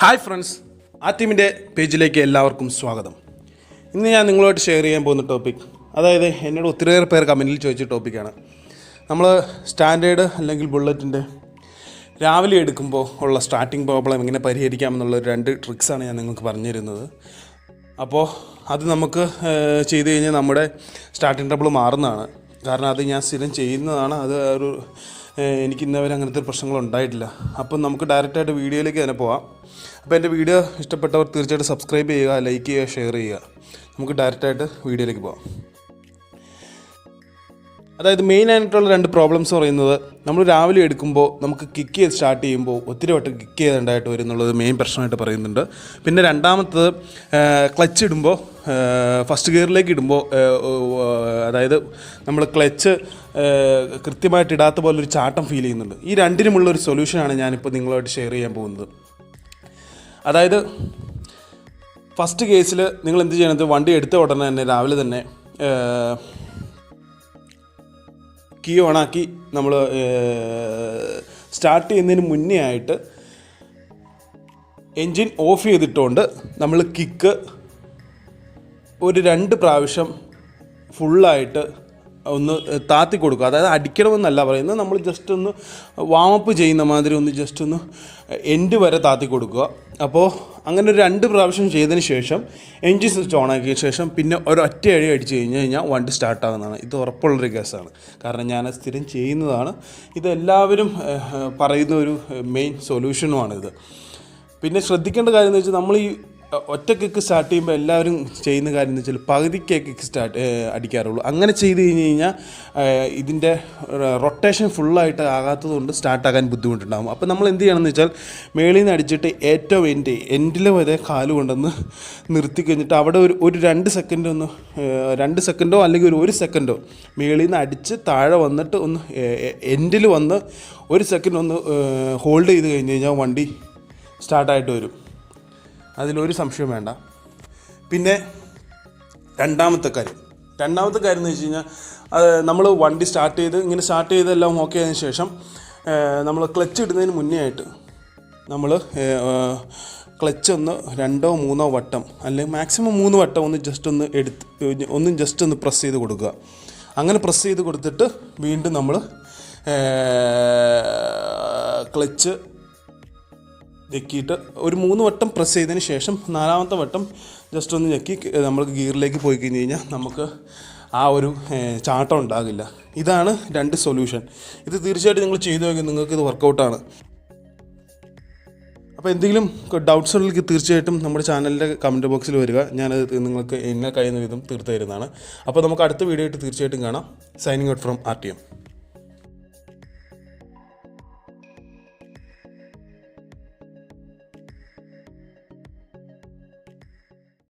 Hi friends ആ ടീമിന്റെ പേജിലേക്ക് എല്ലാവർക്കും സ്വാഗതം. ഇന്ന് ഞാൻ നിങ്ങളുമായിട്ട് ഷെയർ ചെയ്യാൻ പോകുന്ന ടോപ്പിക് അതായത് എന്നോട് ഒത്തിരിയേറെ പേർ കമന്റിൽ ചോദിച്ച ടോപ്പിക്കാണ് നമ്മൾ സ്റ്റാൻഡേർഡ് അല്ലെങ്കിൽ ബുള്ളറ്റിന്റെ രാവിലെ എടുക്കുമ്പോൾ ഉള്ള സ്റ്റാർട്ടിംഗ് പ്രോബ്ലം എങ്ങനെ പരിഹരിക്കാമെന്നുള്ള രണ്ട് ട്രിക്സാണ് ഞാൻ നിങ്ങൾക്ക് പറഞ്ഞു തരുന്നത്. അപ്പോൾ അത് നമുക്ക് ചെയ്ത് കഴിഞ്ഞാൽ നമ്മുടെ സ്റ്റാർട്ടിംഗ് ട്രബിൾ മാറുന്നതാണ്. കാരണം അത് ഞാൻ സ്ഥിരം ചെയ്യുന്നതാണ്. അത് ഒരു എനിക്ക് ഇന്നവരെ അങ്ങനത്തെ പ്രശ്നങ്ങൾ ഉണ്ടായിട്ടില്ല. അപ്പം നമുക്ക് ഡയറക്റ്റായിട്ട് വീഡിയോയിലേക്ക് തന്നെ പോവാം. അപ്പോൾ എന്റെ വീഡിയോ ഇഷ്ടപ്പെട്ടവർ തീർച്ചയായിട്ടും സബ്സ്ക്രൈബ് ചെയ്യുക ലൈക്ക് ചെയ്യുക ഷെയർ ചെയ്യുക. നമുക്ക് ഡയറക്റ്റായിട്ട് വീഡിയോയിലേക്ക് പോവാം. അതായത് മെയിൻ ആയിട്ടുള്ള രണ്ട് പ്രോബ്ലംസ് പറയുന്നത് നമ്മൾ രാവിലെ എടുക്കുമ്പോൾ നമുക്ക് കിക്ക് ചെയ്ത് സ്റ്റാർട്ട് ചെയ്യുമ്പോൾ ഒത്തിരി വട്ടം കിക്ക് ചെയ്തുണ്ടായിട്ട് വരും എന്നുള്ളത് മെയിൻ പ്രശ്നമായിട്ട് പറയുന്നുണ്ട്. പിന്നെ രണ്ടാമത്തത് ക്ലച്ച് ഇടുമ്പോൾ ഫസ്റ്റ് ഗിയറിലേക്ക് ഇടുമ്പോൾ അതായത് നമ്മൾ ക്ലച്ച് കൃത്യമായിട്ട് ഇടാത്ത പോലെ ഒരു ചാട്ടം ഫീൽ ചെയ്യുന്നുണ്ട്. ഈ രണ്ടിനുമുള്ള ഒരു സൊല്യൂഷനാണ് ഞാനിപ്പോൾ നിങ്ങളുമായിട്ട് ഷെയർ ചെയ്യാൻ പോകുന്നത്. അതായത് ഫസ്റ്റ് കേസിൽ നിങ്ങൾ എന്ത് ചെയ്യണത്? വണ്ടി എടുത്ത ഉടനെ തന്നെ രാവിലെ തന്നെ കീ ഓണാക്കി നമ്മൾ സ്റ്റാർട്ട് ചെയ്യുന്നതിന് മുന്നേ ആയിട്ട് എൻജിൻ ഓഫ് ചെയ്തിട്ടുകൊണ്ട് നമ്മൾ കിക്ക് ഒരു രണ്ട് പ്രാവശ്യം ഫുള്ളായിട്ട് ഒന്ന് താത്തി കൊടുക്കുക. അതായത് അടിക്കണമെന്നല്ല പറയുന്നത്. നമ്മൾ ജസ്റ്റ് ഒന്ന് വാമപ്പ് ചെയ്യുന്ന മാതിരി ഒന്ന് ജസ്റ്റ് ഒന്ന് എൻഡ് വരെ താത്തി കൊടുക്കുക. അപ്പോൾ അങ്ങനെ ഒരു രണ്ട് പ്രാവശ്യം ചെയ്തതിന് ശേഷം എൻജിൻ സ്വിച്ച് ഓൺ ആക്കിയ ശേഷം പിന്നെ ഒരൊറ്റ അഴി അടി അടിച്ച് കഴിഞ്ഞ് കഴിഞ്ഞാൽ വണ്ടി സ്റ്റാർട്ടാകുന്നതാണ് ഇത് ഉറപ്പുള്ളൊരു കേസാണ്. കാരണം ഞാൻ സ്ഥിരം ചെയ്യുന്നതാണ്. ഇത് എല്ലാവരും പറയുന്ന ഒരു മെയിൻ സൊല്യൂഷനുമാണിത് പിന്നെ ശ്രദ്ധിക്കേണ്ട കാര്യം എന്ന് വെച്ചാൽ നമ്മൾ ഈ ഒറ്റ കിക്ക് സ്റ്റാർട്ട് ചെയ്യുമ്പോൾ എല്ലാവരും ചെയ്യുന്ന കാര്യം എന്ന് വെച്ചാൽ പകുതിക്കേ കിക്ക് സ്റ്റാർട്ട് അടിക്കാറുള്ളൂ. അങ്ങനെ ചെയ്ത് കഴിഞ്ഞ് കഴിഞ്ഞാൽ ഇതിന്റെ റൊട്ടേഷൻ ഫുള്ളായിട്ട് ആകാത്തത് കൊണ്ട് സ്റ്റാർട്ടാകാൻ ബുദ്ധിമുട്ടുണ്ടാകും അപ്പോൾ നമ്മൾ എന്ത് ചെയ്യണമെന്ന് വെച്ചാൽ മേളിൽ നിന്ന് അടിച്ചിട്ട് ഏറ്റവും എൻഡ് എൻഡിൽ വരെ കാൽ കൊണ്ടൊന്ന് നിർത്തി കഴിഞ്ഞിട്ട് അവിടെ ഒരു ഒരു രണ്ട് സെക്കൻഡ് ഒന്ന് രണ്ട് സെക്കൻഡോ അല്ലെങ്കിൽ ഒരു ഒരു സെക്കൻഡോ മേളിൽ നിന്ന് അടിച്ച് താഴെ വന്നിട്ട് ഒന്ന് എൻഡിൽ വന്ന് ഒരു സെക്കൻഡ് ഒന്ന് ഹോൾഡ് ചെയ്ത് കഴിഞ്ഞ് കഴിഞ്ഞാൽ വണ്ടി സ്റ്റാർട്ടായിട്ട് വരും. അതിലൊരു സംശയം വേണ്ട. പിന്നെ രണ്ടാമത്തെ കാര്യം. രണ്ടാമത്തെ കാര്യം എന്ന് വെച്ച് കഴിഞ്ഞാൽ നമ്മൾ വണ്ടി സ്റ്റാർട്ട് ചെയ്ത് ഇങ്ങനെ സ്റ്റാർട്ട് ചെയ്തെല്ലാം ഓക്കെ ആയതിനു ശേഷം നമ്മൾ ക്ലച്ച് ഇടുന്നതിന് മുന്നേ ആയിട്ട് നമ്മൾ ക്ലച്ച് ഒന്ന് രണ്ടോ മൂന്നോ വട്ടം അല്ലെങ്കിൽ മാക്സിമം മൂന്ന് വട്ടം ഒന്ന് ജസ്റ്റ് ഒന്ന് എടുത്ത് ഒന്ന് ജസ്റ്റ് ഒന്ന് പ്രസ് ചെയ്ത് കൊടുക്കുക. അങ്ങനെ പ്രസ് ചെയ്ത് കൊടുത്തിട്ട് വീണ്ടും നമ്മൾ ക്ലച്ച് ഞെക്കിയിട്ട് ഒരു മൂന്ന് വട്ടം പ്രസ് ചെയ്തതിന് ശേഷം നാലാമത്തെ വട്ടം ജസ്റ്റ് ഒന്ന് ഞെക്കി നമ്മൾ ഗിയറിലേക്ക് പോയി കഴിഞ്ഞ് കഴിഞ്ഞാൽ നമുക്ക് ആ ഒരു ചാട്ടം ഉണ്ടാകില്ല. ഇതാണ് രണ്ട് സൊല്യൂഷൻ ഇത് തീർച്ചയായിട്ടും നിങ്ങൾ ചെയ്തു നോക്കി നിങ്ങൾക്ക് ഇത് വർക്കൗട്ടാണ് അപ്പോൾ എന്തെങ്കിലും ഡൗട്ട്സ് ഉണ്ടെങ്കിൽ തീർച്ചയായിട്ടും നമ്മുടെ ചാനലിന്റെ കമന്റ് ബോക്സിൽ വരിക. ഞാനത് നിങ്ങൾക്ക് എന്നെ കഴിയുന്ന വിധം തീർത്തു തരുന്നതാണ്. അപ്പോൾ നമുക്ക് അടുത്ത വീഡിയോ ആയിട്ട് തീർച്ചയായിട്ടും കാണാം. Signing out from R T M